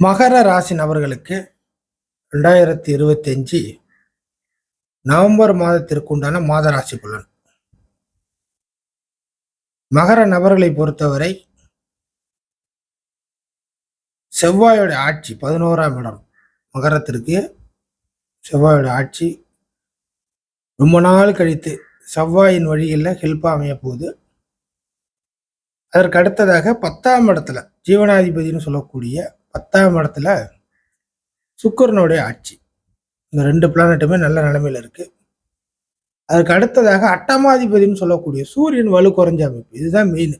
மகர ராசி நபர்களுக்கு ரெண்டாயிரத்தி இருபத்தஞ்சு நவம்பர் மாதத்திற்கு உண்டான மாத ராசி பலன். மகர நபர்களை பொறுத்தவரை செவ்வாயோட ஆட்சி பதினோராம் இடம் மகரத்திற்கு செவ்வாயோட ஆட்சி ரொம்ப நாள் கழித்து செவ்வாயின் வழியில் ஹெல்ப்பாக அமைய போகுது. அதற்கு அடுத்ததாக பத்தாம் இடத்துல ஜீவனாதிபதினு சொல்லக்கூடிய பத்தாம் இடத்துல சுக்கரனுடைய ஆட்சி. இந்த ரெண்டு பிளானட்டுமே நல்ல நிலைமையில இருக்கு. அதுக்கு அடுத்ததாக அட்டமாதிபதினு சொல்லக்கூடிய சூரியன் வலு குறைஞ்ச அமைப்பு. இதுதான் மெயின்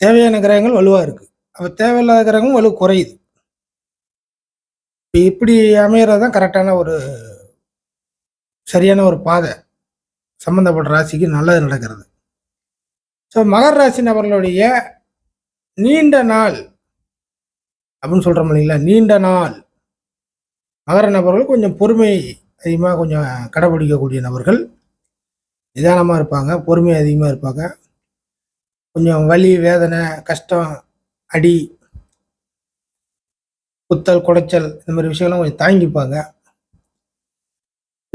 தேவையான கிரகங்கள் வலுவாக இருக்கு. அப்போ தேவையில்லாத கிரகம் வலு குறையுது. இப்போ இப்படி அமையிறது தான் கரெக்டான ஒரு சரியான ஒரு பாதை. சம்மந்தப்பட்ட ராசிக்கு நல்லது நடக்கிறது. ஸோ மகர ராசி நபர்களுடைய நீண்ட நாள் அப்படின்னு சொல்கிறோம் இல்லைங்களா? நீண்ட நாள். மகர நபர்கள் கொஞ்சம் பொறுமை அதிகமாக கொஞ்சம் கடைபிடிக்கக்கூடிய நபர்கள் நிதானமாக இருப்பாங்க பொறுமை அதிகமாக இருப்பாங்க. கொஞ்சம் வலி வேதனை கஷ்டம் அடி குத்தல் குடைச்சல் இந்த மாதிரி விஷயம்லாம் கொஞ்சம் தாங்கிப்பாங்க.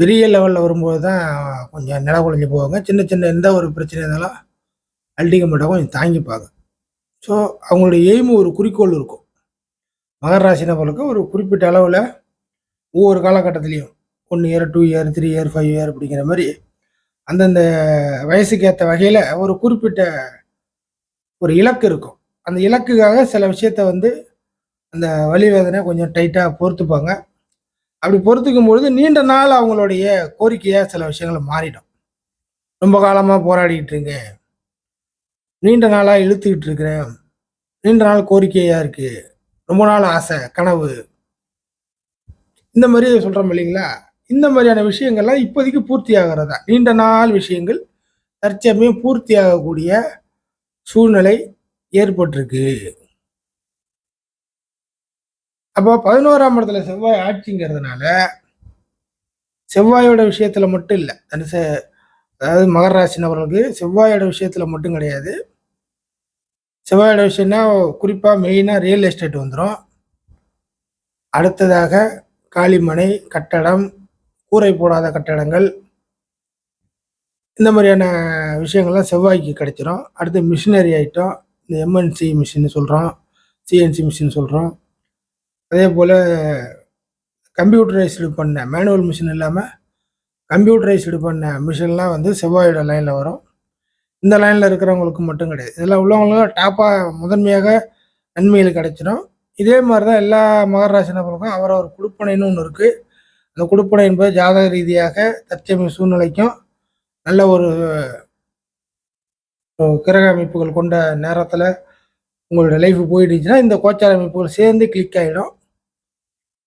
பெரிய லெவலில் வரும்போது தான் கொஞ்சம் நில குழஞ்சி போவாங்க. சின்ன சின்ன எந்த ஒரு பிரச்சனை இருந்தாலும் அல்டிக்க மாட்டாங்க கொஞ்சம் தாங்கிப்பாங்க. ஸோ அவங்களுடைய எய்மு ஒரு குறிக்கோள் இருக்கும். மகர ராசி நபர்களுக்கு ஒரு குறிப்பிட்ட அளவில் ஒவ்வொரு காலகட்டத்திலையும் one year two year three year five year அப்படிங்கிற மாதிரி அந்தந்த வயசுக்கு ஏற்ற வகையில் ஒரு குறிப்பிட்ட ஒரு இலக்கு இருக்கும். அந்த இலக்குக்காக சில விஷயத்த வந்து அந்த வலி வேதனை கொஞ்சம் டைட்டாக பொறுத்துப்பாங்க. அப்படி பொறுத்துக்கும் பொழுது நீண்ட நாள் அவங்களுடைய கோரிக்கையாக சில விஷயங்களை மாறிடும். ரொம்ப காலமாக போராடிக்கிட்டு இருங்க நீண்ட நாளாக இழுத்துக்கிட்டு இருக்கிறேன் நீண்ட நாள் கோரிக்கையாக இருக்குது ரொம்ப நாள் ஆசை கனவு. இந்த மாதிரி சொல்கிறோம் இல்லைங்களா? இந்த மாதிரியான விஷயங்கள்லாம் இப்போதைக்கு பூர்த்தி ஆகிறதா? நீண்ட நாள் விஷயங்கள் தற்சமயம் பூர்த்தி ஆகக்கூடிய சூழ்நிலை ஏற்பட்டிருக்கு. அப்போ பதினோராம் இடத்துல செவ்வாய் ஆட்சிங்கிறதுனால செவ்வாயோட விஷயத்தில் மட்டும் இல்லை தனுச அதாவது மகர ராசி செவ்வாயோட விஷயத்தில் மட்டும் கிடையாது. செவ்வாயோட விஷயம்னா குறிப்பாக மெயினாக ரியல் எஸ்டேட் வந்துடும் அடுத்ததாக காளிமனை கட்டடம் கூரை போடாத கட்டடங்கள். இந்த மாதிரியான விஷயங்கள்லாம் செவ்வாய்க்கு கிடைச்சிரும். அடுத்து மிஷினரி ஐட்டம் இந்த எம்என்சி மிஷின் சொல்கிறோம் சிஎன்சி மிஷின் சொல்கிறோம் அதே போல் கம்ப்யூட்டரைஸ்டு பண்ண மேனுவல் மிஷின் இல்லாமல் கம்ப்யூட்டரைஸ்டு பண்ண மிஷின்லாம் வந்து செவ்வாயோட லைனில் வரும். இந்த லைனில் இருக்கிறவங்களுக்கு மட்டும் கிடையாது. இதில் உள்ளவங்களும் டாப்பாக முதன்மையாக நன்மைகள் கிடைச்சிடும் இதே மாதிரி தான் எல்லா மகராசி நபர்களுக்கும் அவர் ஒரு குடுப்பனைன்னு ஒன்று இருக்குது அந்த குடுப்பனை என்பது ஜாதக ரீதியாக தற்சமய சூழ்நிலைக்கும் நல்ல ஒரு கிரக அமைப்புகள் கொண்ட நேரத்தில் உங்களுடைய லைஃப் போயிடுச்சுன்னா இந்த கோச்சார அமைப்புகள் சேர்ந்து கிளிக் ஆகிடும்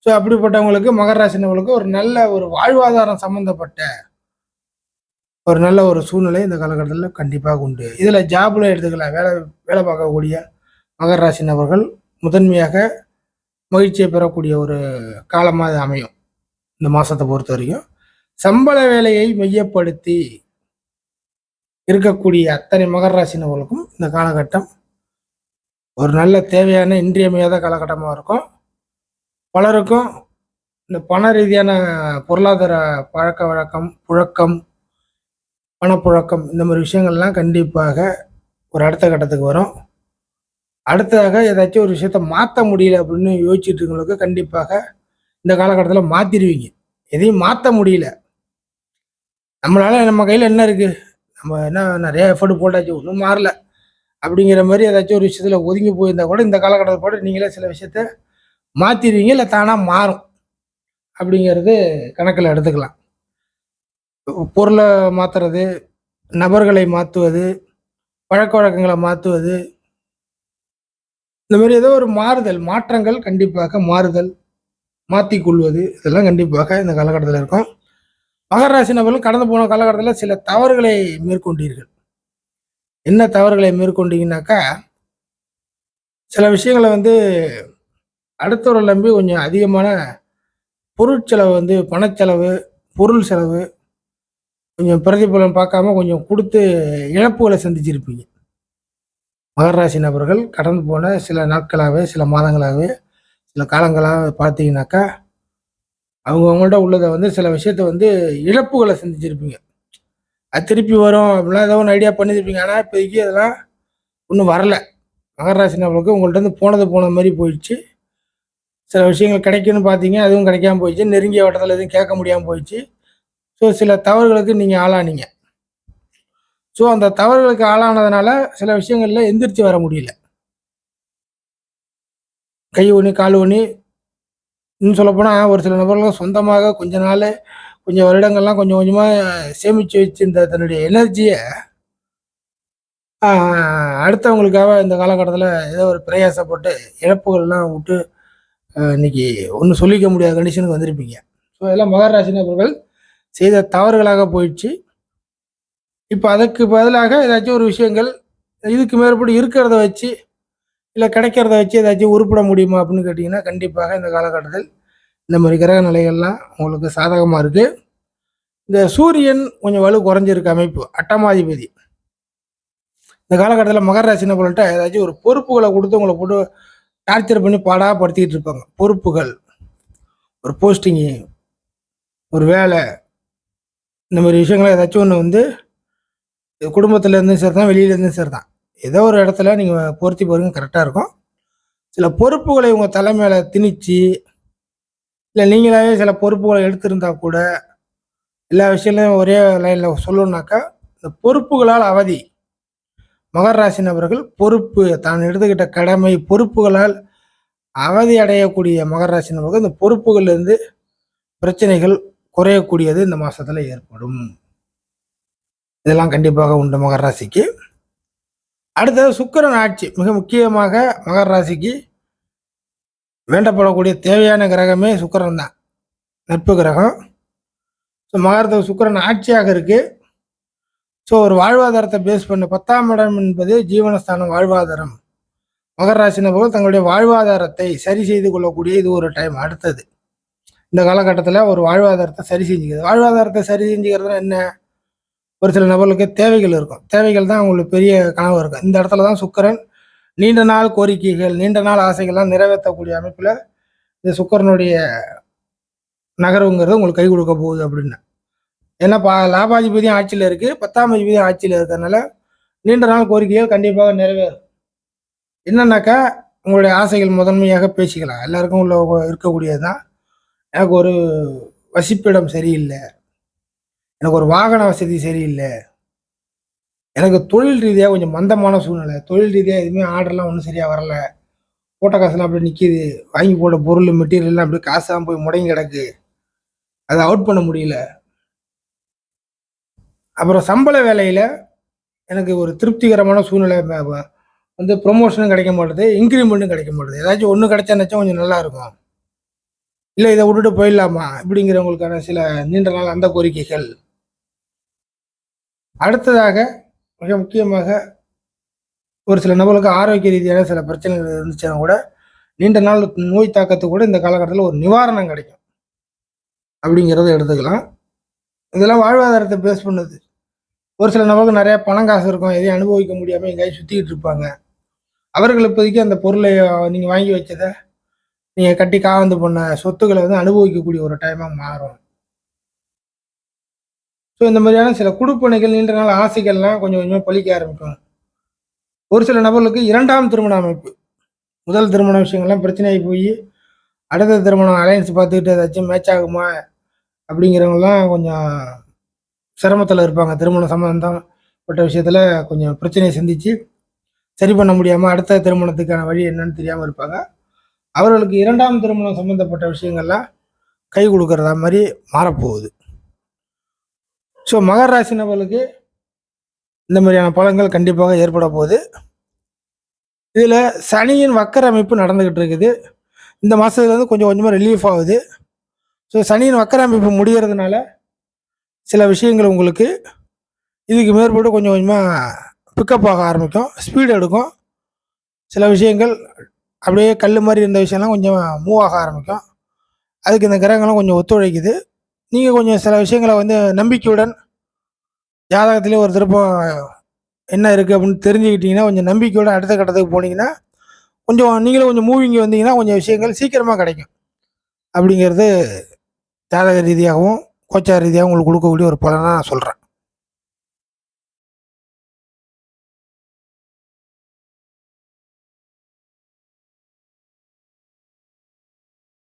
ஸோ அப்படிப்பட்டவங்களுக்கு மகராசினவங்களுக்கு ஒரு நல்ல ஒரு வாழ்வாதாரம் சம்மந்தப்பட்ட ஒரு நல்ல ஒரு சூழ்நிலை இந்த காலகட்டத்தில் கண்டிப்பாக உண்டு. இதில் ஜாப்ல எடுத்துக்கலாம் வேலை வேலை பார்க்கக்கூடிய மகர ராசி நபர்கள் முதன்மையாக மகிழ்ச்சியை பெறக்கூடிய ஒரு காலமாக இது அமையும். இந்த மாதத்தை பொறுத்த வரைக்கும். சம்பள வேலையை மையப்படுத்தி இருக்கக்கூடிய அத்தனை மகர ராசி நபர்களுக்கும் இந்த காலகட்டம் ஒரு நல்ல தேவையான இன்றியமையாத காலகட்டமாக இருக்கும். பலருக்கும் இந்த பண ரீதியான பொருளாதார பழக்க வழக்கம் புழக்கம் பணப்புழக்கம் இந்த மாதிரி விஷயங்கள்லாம் கண்டிப்பாக ஒரு அடுத்த கட்டத்துக்கு வரும். அடுத்ததாக ஏதாச்சும் ஒரு விஷயத்த மாற்ற முடியல அப்படின்னு யோசிச்சுட்டு இருக்கவங்களுக்கு கண்டிப்பாக இந்த காலகட்டத்தில் மாற்றிடுவீங்க எதையும் மாற்ற முடியல. நம்மளால் நம்ம கையில் என்ன இருக்குது நம்ம என்ன நிறைய எஃபர்ட் போட்டாச்சு ஒன்றும் மாறல. அப்படிங்கிற மாதிரி ஏதாச்சும் ஒரு விஷயத்தில் ஒதுங்கி போயிருந்தா கூட இந்த காலகட்டத்தை போட்டு நீங்களே சில விஷயத்த மாற்றிடுவீங்க இல்லை தானாக மாறும். அப்படிங்கிறது கணக்கில் எடுத்துக்கலாம். பொருளை மாற்றுறது நபர்களை மாற்றுவது பழக்க வழக்கங்களை மாற்றுவது இந்த மாதிரி ஏதோ ஒரு மாறுதல் மாற்றங்கள் கண்டிப்பாக மாறுதல் மாற்றி கொள்வது. இதெல்லாம் கண்டிப்பாக இந்த காலகட்டத்தில் இருக்கும். மகராசி நபர்கள் கடந்து போன காலகட்டத்தில் சில தவறுகளை மேற்கொண்டீர்கள். என்ன தவறுகளை மேற்கொண்டீங்கன்னாக்கா சில விஷயங்களை வந்து அடுத்தவரை நம்பி கொஞ்சம் அதிகமான பொருட்செலவு வந்து பணச்செலவு பொருள் செலவு கொஞ்சம் பிரதிபலன் பார்க்காம கொஞ்சம் கொடுத்து இழப்புகளை சந்திச்சிருப்பீங்க. மகராசி நபர்கள் கடந்து போன சில நாட்களாகவே சில மாதங்களாகவே சில காலங்களாக பார்த்தீங்கன்னாக்கா அவங்கவங்கள்ட்ட உள்ளதை வந்து சில விஷயத்த வந்து இழப்புகளை சந்திச்சிருப்பீங்க. அது திருப்பி வரும் அப்படிலாம் ஏதோ ஒன்று ஐடியா பண்ணியிருப்பீங்க. ஆனால் இப்போதைக்கு அதெல்லாம் ஒன்றும் வரல. மகராசி நபர்களுக்கு உங்கள்கிட்ட வந்து போனது போன மாதிரி போயிடுச்சு. சில விஷயங்கள் கிடைக்குன்னு பார்த்தீங்க அதுவும் கிடைக்காம போயிடுச்சு. நெருங்கிய வட்டத்தில் எதுவும் கேட்க முடியாமல் போயிடுச்சு. ஸோ சில தவறுகளுக்கு நீங்கள் ஆளானீங்க. ஸோ அந்த தவறுகளுக்கு ஆளானதுனால சில விஷயங்களில் எந்திரிச்சு வர முடியல. கை ஊனி கால் ஊனி. இன்னும் சொல்லப்போனால் ஒரு சில நபர்கள் சொந்தமாக கொஞ்ச நாள் கொஞ்சம் வருடங்கள்லாம் கொஞ்சம் கொஞ்சமாக சேமித்து வச்சிருந்த தன்னுடைய எனர்ஜியை அடுத்தவங்களுக்காக இந்த காலகட்டத்தில் ஏதோ ஒரு பிரயாசப்பட்டு இழப்புகள்லாம் விட்டு இன்னைக்கு ஒன்றும் சொல்லிக்க முடியாத கண்டிஷனுக்கு வந்திருப்பீங்க. ஸோ இதெல்லாம் மகராசி நபர்கள் செய்த தவறுகளாக போயிடுச்சு. இப்போ அதுக்கு பதிலாக ஏதாச்சும் ஒரு விஷயங்கள் இதுக்கு மேற்படி இருக்கிறத வச்சு இல்லை கிடைக்கிறத வச்சு ஏதாச்சும் உருப்பிட முடியுமா அப்படின்னு கேட்டிங்கன்னா கண்டிப்பாக இந்த காலகட்டத்தில் இந்த மாதிரி கிரக நிலைகள்லாம் உங்களுக்கு சாதகமாக இருக்குது இந்த சூரியன் கொஞ்சம் வலு குறைஞ்சிருக்க அமைப்பு அட்டமாதிபதி. இந்த காலகட்டத்தில் மகர ராசினை நபர்கள்ட்ட ஏதாச்சும் ஒரு பொறுப்புகளை கொடுத்து உங்களை போட்டு டார்ச்சர் பண்ணி பாடாக படுத்திக்கிட்டு இருப்பாங்க. பொறுப்புகள் ஒரு போஸ்டிங்கு ஒரு வேலை இந்த மாதிரி விஷயங்கள் ஏதாச்சும் ஒன்று வந்து குடும்பத்துலேருந்தும் சரி தான் வெளியிலேருந்தும் சரி தான் ஏதோ ஒரு இடத்துல நீங்கள் பொருத்தி போகிறீங்க கரெக்டாக இருக்கும். சில பொறுப்புகளை உங்கள் தலைமையில் திணிச்சு இல்லை நீங்களாவே சில பொறுப்புகளை எடுத்திருந்தா கூட எல்லா விஷயங்களையும் ஒரே லைனில் சொல்லணுன்னாக்கா இந்த பொறுப்புகளால் அவதி. மகர ராசி நபர்கள் பொறுப்பு தான் எடுத்துக்கிட்ட கடமை பொறுப்புகளால் அவதி அடையக்கூடிய மகர ராசி நபர்கள் இந்த பொறுப்புகள்லேருந்து பிரச்சனைகள் குறையக்கூடியது இந்த மாதத்தில் ஏற்படும். இதெல்லாம் கண்டிப்பாக உண்டு மகர ராசிக்கு. அடுத்தது சுக்கிரன் ஆட்சி. மிக முக்கியமாக மகர ராசிக்கு வேண்டப்படக்கூடிய தேவையான கிரகமே சுக்கரன் தான். நட்பு கிரகம். ஸோ மகரத்துக்கு சுக்கிரன் ஆட்சியாக இருக்குது ஸோ ஒரு வாழ்வாதாரத்தை பேஸ் பண்ண. பத்தாம் இடம் என்பது ஜீவனஸ்தானம் வாழ்வாதாரம். மகர ராசி தங்களுடைய வாழ்வாதாரத்தை சரி செய்து கொள்ளக்கூடிய இது ஒரு டைம் அடுத்தது இந்த காலகட்டத்தில் ஒரு வாழ்வாதாரத்தை சரி செஞ்சுக்கிறது வாழ்வாதாரத்தை சரி செஞ்சுக்கிறதுனா என்ன? ஒரு சில நபர்களுக்கு தேவைகள் இருக்கும். தேவைகள் தான் அவங்களுக்கு பெரிய கனவு இருக்கும். இந்த இடத்துல தான் சுக்கரன் நீண்ட நாள் கோரிக்கைகள் நீண்ட நாள் ஆசைகள்லாம் நிறைவேற்றக்கூடிய அமைப்பில் இந்த சுக்கரனுடைய நகர்வுங்கிறது உங்களுக்கு கை கொடுக்க போகுது அப்படின்னு. ஏன்னா பா லாபாதிபதியும் ஆட்சியில் இருக்குது பத்தாம் அதிபதியும் ஆட்சியில் இருக்கிறதுனால நீண்ட நாள் கோரிக்கைகள் கண்டிப்பாக நிறைவேறும். என்னன்னாக்கா உங்களுடைய ஆசைகள் முதன்மையாக பேசிக்கலாம். எல்லாருக்கும் உள்ள இருக்கக்கூடியது தான் எனக்கு ஒரு வசிப்பிடம் சரியில்லை. எனக்கு ஒரு வாகன வசதி சரியில்லை. எனக்கு தொழில் ரீதியாக கொஞ்சம் மந்தமான சூழ்நிலை. தொழில் ரீதியாக எதுவுமே ஆர்டர்லாம் ஒன்றும் சரியாக வரல. போட்ட காசுலாம் அப்படியே நிற்கிது வாங்கி போட்ட பொருள் மெட்டீரியல்லாம் அப்படியே காசுலாம் போய் முடங்கி கிடக்கு. அதை அவுட் பண்ண முடியல. அப்புறம் சம்பள வேலையில் எனக்கு ஒரு திருப்திகரமான சூழ்நிலை வந்து ப்ரொமோஷனும் கிடைக்க மாட்டுது இன்க்ரிமெண்ட்டும் கிடைக்க மாட்டுது. ஏதாச்சும் ஒன்று கிடைச்சாச்சும் கொஞ்சம் நல்லா இருக்கும். இல்லை இதை விட்டுட்டு போயிடலாமா? இப்படிங்கிறவங்களுக்கான சில நீண்ட நாள் அந்த கோரிக்கைகள். அடுத்ததாக மிக முக்கியமாக ஒரு சில நபர்களுக்கு ஆரோக்கிய ரீதியான சில பிரச்சனைகள் இருந்துச்சுன்னா கூட நீண்ட நாள் நோய் தாக்கத்துக்கு கூட இந்த காலகட்டத்தில் ஒரு நிவாரணம் கிடைக்கும். அப்படிங்கிறத எடுத்துக்கலாம். இதெல்லாம் வாழ்வாதாரத்தை பேஸ் பண்ணுது. ஒரு சில நபருக்கு நிறையா பணம் காசு இருக்கும். எதையும் அனுபவிக்க முடியாமல் எங்கேயாவது சுற்றிக்கிட்டு இருப்பாங்க. அவர்கள் இப்போதைக்கு அந்த பொருளை நீங்கள் வாங்கி வச்சதை நீங்கள் கட்டி காவந்து பண்ண சொத்துக்களை வந்து அனுபவிக்கக்கூடிய ஒரு டைமாக மாறும். ஸோ இந்த மாதிரியான சில குடுப்பணிகள் நீண்ட நாள் ஆசைகள்லாம் கொஞ்சம் கொஞ்சமாக பலிக்க ஆரம்பிக்கும். ஒரு சில நபர்களுக்கு இரண்டாம் திருமண அமைப்பு. முதல் திருமண விஷயங்கள்லாம் பிரச்சனையாகி போய் அடுத்த திருமணம் அலையன்ஸ் பார்த்துக்கிட்டு ஏதாச்சும் மேட்ச் ஆகுமா அப்படிங்கிறவங்கலாம் கொஞ்சம் சிரமத்தில் இருப்பாங்க. திருமணம் சம்மந்தப்பட்ட விஷயத்தில் கொஞ்சம் பிரச்சனையை சந்தித்து சரி பண்ண முடியாமல் அடுத்த திருமணத்துக்கான வழி என்னன்னு தெரியாமல் இருப்பாங்க. அவர்களுக்கு இரண்டாம் திருமணம் சம்மந்தப்பட்ட விஷயங்கள்லாம் கை கொடுக்கறதா மாதிரி மாறப்போகுது. ஸோ மகர ராசி நபர்களுக்கு இந்த மாதிரியான பலன்கள் கண்டிப்பாக ஏற்பட போகுது. இதில் சனியின் வக்கர அமைப்பு நடந்துக்கிட்டு இருக்குது. இந்த மாதத்துல வந்து கொஞ்சம் கொஞ்சமாக ரிலீஃப் ஆகுது. ஸோ சனியின் வக்கர அமைப்பு முடிகிறதுனால சில விஷயங்கள் உங்களுக்கு இதுக்கு மேற்பட்டு கொஞ்சம் கொஞ்சமாக பிக்கப் ஆக ஆரம்பிக்கும். ஸ்பீடு எடுக்கும். சில விஷயங்கள் அப்படியே கல் மாதிரி இருந்த விஷயம்லாம் கொஞ்சம் மூவ் ஆக ஆரம்பிக்கும். அதுக்கு இந்த கிரகங்களும் கொஞ்சம் ஒத்துழைக்குது. நீங்கள் கொஞ்சம் சில விஷயங்களை வந்து நம்பிக்கையுடன் ஜாதகத்திலே ஒரு திருப்பம் என்ன இருக்குது அப்படின்னு தெரிஞ்சுக்கிட்டீங்கன்னா கொஞ்சம் நம்பிக்கையோட அடுத்த கட்டத்துக்கு போனீங்கன்னா கொஞ்சம் நீங்களும் கொஞ்சம் மூவிங்க வந்தீங்கன்னா கொஞ்சம் விஷயங்கள் சீக்கிரமாக கிடைக்கும். அப்படிங்கிறது ஜாதக ரீதியாகவும் கோச்சார் ரீதியாகவும் உங்களுக்கு கொடுக்கக்கூடிய ஒரு பலனாக நான் சொல்கிறேன்